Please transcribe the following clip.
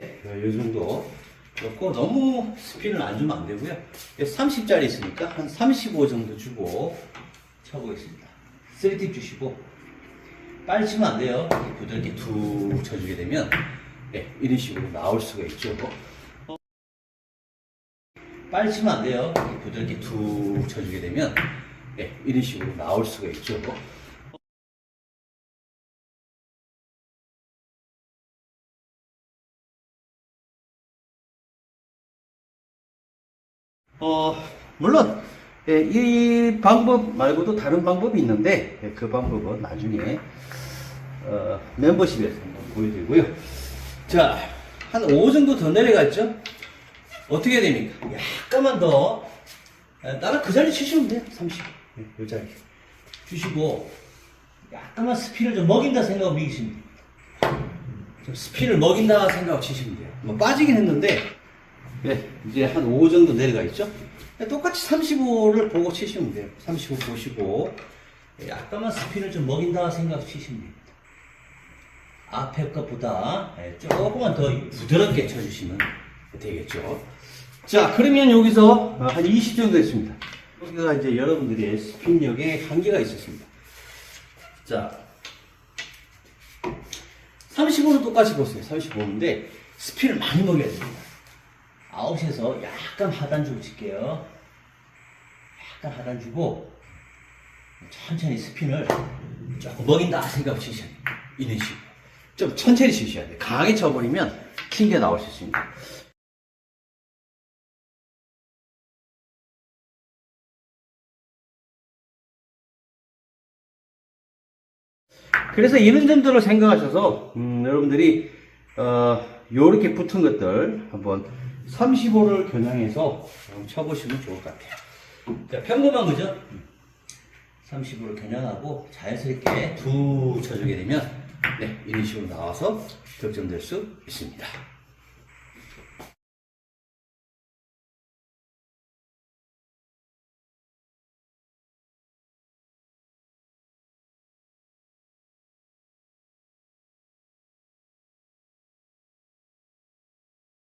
이 정도 그렇고 너무 스핀을 안 주면 안 되고요. 30짜리 있으니까 한 35 정도 주고 쳐보겠습니다. 3팁 주시고 빨리 치면 안 돼요. 부드럽게 툭 쳐주게 되면 네, 이런 식으로 나올 수가 있죠. 어. 빨리 치면 안 돼요. 부드럽게 툭 쳐주게 되면 네, 이런 식으로 나올 수가 있죠. 어, 물론, 예, 이 방법 말고도 다른 방법이 있는데, 예, 그 방법은 나중에, 어, 멤버십에서 한번 보여드리고요. 자, 한 5 정도 더 내려갔죠? 어떻게 해야 됩니까? 약간만 더, 예, 따라 그 자리 치시면 돼요. 30. 예, 이 자리. 주시고, 약간만 스피를 좀 먹인다 생각하고 미기시면 됩니다. 좀 스피를 먹인다 생각하고 치시면 돼요. 뭐 빠지긴 했는데, 네, 이제 한 5 정도 내려가 있죠? 네, 똑같이 35를 보고 치시면 돼요. 35 보시고, 네, 약간만 스핀을 좀 먹인다 생각 치시면 됩니다. 앞에 것보다 네, 조금만 더 부드럽게 쳐주시면 되겠죠. 자, 그러면 여기서 한 20 정도 했습니다. 여기가 이제 여러분들의 스핀력에 한계가 있었습니다. 자, 35는 똑같이 보세요. 35인데 스핀을 많이 먹여야 됩니다. 아웃에서 약간 하단 주고 칠게요. 약간 하단 주고 천천히 스핀을 조금 먹인다 생각 치셔야 돼요. 이런 식으로. 좀 천천히 치셔야 돼요. 강하게 쳐버리면 튕겨 나올 수 있습니다. 그래서 이런 점들을 생각하셔서 음, 여러분들이 어, 요렇게 붙은 것들 한번 35를 겨냥해서 쳐보시면 좋을 것 같아요. 자, 평범한 거죠? 35를 겨냥하고 자연스럽게 두 쳐주게 되면 네, 이런 식으로 나와서 득점될 수 있습니다.